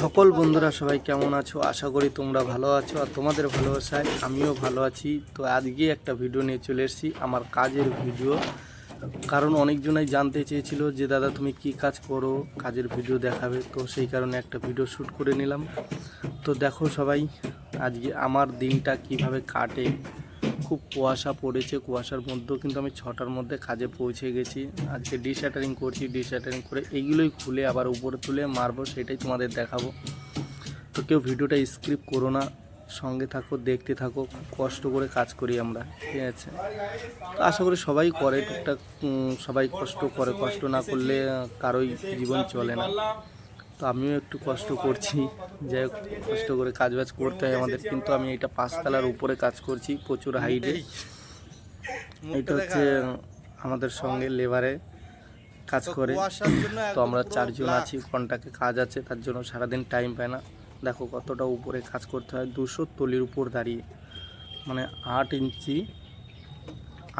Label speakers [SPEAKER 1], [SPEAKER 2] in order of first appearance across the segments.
[SPEAKER 1] সকল বন্ধুরা সবাই কেমন আছো? আশা করি তোমরা ভালো আছো আর তোমাদের ভালোবাসায় আমিও ভালো আছি। তো আজকে একটা ভিডিও নিয়ে চলে এসেছি, আমার কাজের ভিডিও কারণ অনেকজনাই জানতে চেয়েছিল যে, দাদা, তুমি কি কাজ করো? কাজের ভিডিও দেখাবে। তো সেই কারণে একটা ভিডিও শ্যুট করে নিলাম। তো দেখো সবাই, আজকে আমার দিনটা কীভাবে কাটে। খুব কুয়াশা পড়েছে, কুয়াশার মধ্যেও কিন্তু আমি ছটার মধ্যে কাজে পৌঁছে গেছি। আজকে ডিস্যাটারিং করছি ডিস্যাটারিং করে এইগুলোই খুলে আবার উপরে তুলে মারবো, সেটাই তোমাদের দেখাবো। তো কেউ ভিডিওটা স্ক্রিপ্ট করো না, সঙ্গে থাকো, দেখতে থাকো কষ্ট করে কাজ করি আমরা, ঠিক আছে? তো আশা করি সবাই করে, টুকটাক সবাই কষ্ট করে, কষ্ট না করলে কারোই জীবন চলে না। তো আমিও একটু কষ্ট করছি। যাই হোক, কষ্ট করে কাজ বাজ করতে হয় আমাদের, কিন্তু আমি এটা পাঁচতলার উপরে কাজ করছি, প্রচুর হাইটে এটা হচ্ছে আমাদের সঙ্গে লেবারে কাজ করে। তো আমরা চারজন আছি, কন্টাকে কাজ আছে তার জন্য সারাদিন টাইম পায় না। দেখো কতটা উপরে কাজ করতে হয়, দুশো তলির উপর দাঁড়িয়ে। মানে আট ইঞ্চি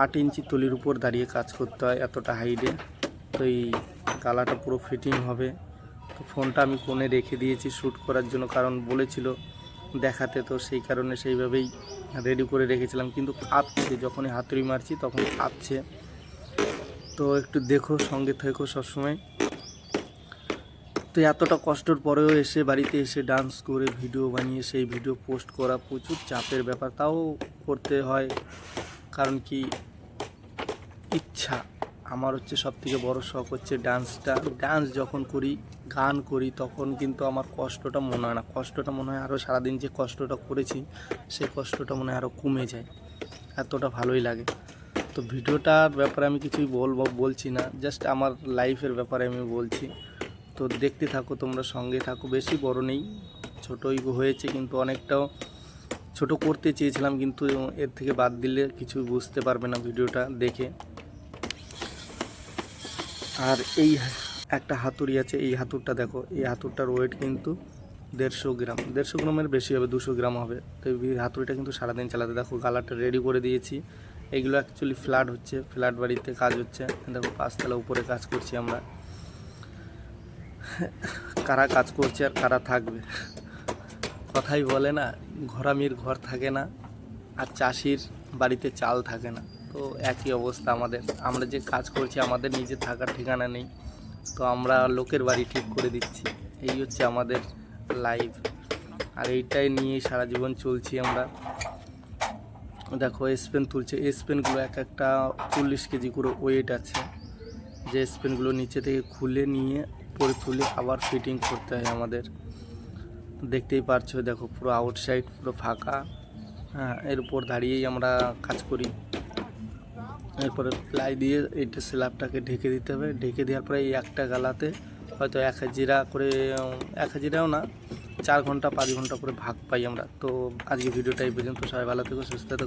[SPEAKER 1] আট ইঞ্চি তলির উপর দাঁড়িয়ে কাজ করতে হয় এতটা হাইটে তো এই গালাটা পুরো ফিটিং হবে। তো ফোনটা আমি কোণে রেখে দিয়েছি শ্যুট করার জন্য, কারণ বলেছিল দেখাতে, তো সেই কারণে সেইভাবেই রেডি করে রেখেছিলাম। কিন্তু কাঁপছে, যখনই হাতুড়ি মারছি তখন কাঁপছে। তো একটু দেখো, সঙ্গে থেকো সবসময়। তো এতটা কষ্টর পরেও এসে বাড়িতে এসে ডান্স করে ভিডিও বানিয়ে, সেই ভিডিও পোস্ট করা প্রচুর চাপের ব্যাপার। তাও করতে হয়, কারণ কি? ইচ্ছা। আমার হচ্ছে সব থেকে বড় শখ হচ্ছে ডান্সটা। ডান্স যখন করি, গান করি, তখন কিন্তু আমার কষ্টটা মনে হয় না। কষ্টটা মনে হয় আরও সারাদিন যে কষ্টটা করেছি, সেই কষ্টটা মনে হয় আরও কমে যায়। এতটা ভালোই লাগে। তো ভিডিওটার ব্যাপারে আমি কিছুই বলব, বলছি না। জাস্ট আমার লাইফের ব্যাপারে আমি বলছি। তো দেখতে থাকো, তোমরা সঙ্গে থাকো। বেশি বড় নেই, ছোটোই হয়েছে, কিন্তু অনেকটাও ছোট করতে চেয়েছিলাম, কিন্তু এর থেকে বাদ দিলে কিছু বুঝতে পারবে না ভিডিওটা দেখে। আর এই একটা হাতুড়ি আছে, এই হাতুরটা দেখো, এই হাতুরটার ওয়েট কিন্তু দেড়শো গ্রাম। দেড়শো গ্রামের বেশি হবে, দুশো গ্রাম হবে। তো এই হাতুড়িটা কিন্তু সারাদিন চালাতে। দেখো গালাটা রেডি করে দিয়েছি। এইগুলো অ্যাকচুয়ালি ফ্ল্যাট হচ্ছে ফ্ল্যাট বাড়িতে কাজ হচ্ছে। দেখো, পাঁচতলা উপরে কাজ করছি আমরা। কারা কাজ করছে আর কারা থাকবে? কথাই বলে না, ঘরামির ঘর থাকে না, আর চাষির বাড়িতে চাল থাকে না। তো একই অবস্থা আমাদের। আমরা যে কাজ করছি, আমাদের নিজে থাকার ঠিকানা নেই। তো আমরা লোকের বাড়ি ঠিক করে দিচ্ছি। এই হচ্ছে আমাদের লাইফ আর এইটাই নিয়েই সারা জীবন চলছি আমরা। দেখো, স্পেন তুলছে। স্পেনগুলো এক একটা চল্লিশ কেজি করে ওয়েট আছে। যে স্পেনগুলো নিচে থেকে খুলে নিয়ে পরে তুলে আবার ফিটিং করতে হয় আমাদের। দেখতেই পারছ, দেখো পুরো আউটসাইড পুরো ফাঁকা। হ্যাঁ এর উপর দাঁড়িয়েই আমরা কাজ করি। এরপরে প্লাই দিয়ে এইটা স্ল্যাবটাকে ঢেকে দিতে হবে। ঢেকে দেওয়ার পরে এই একটা গালাতে হয়তো এক হাজিরা করে, এক হাজিরাও না, চার ঘণ্টা, পাঁচ ঘণ্টা করে ভাগ পাই আমরা। তো আজকে ভিডিওটা এই পর্যন্ত। সবাই ভালো থেকো, সুস্থ থেকো।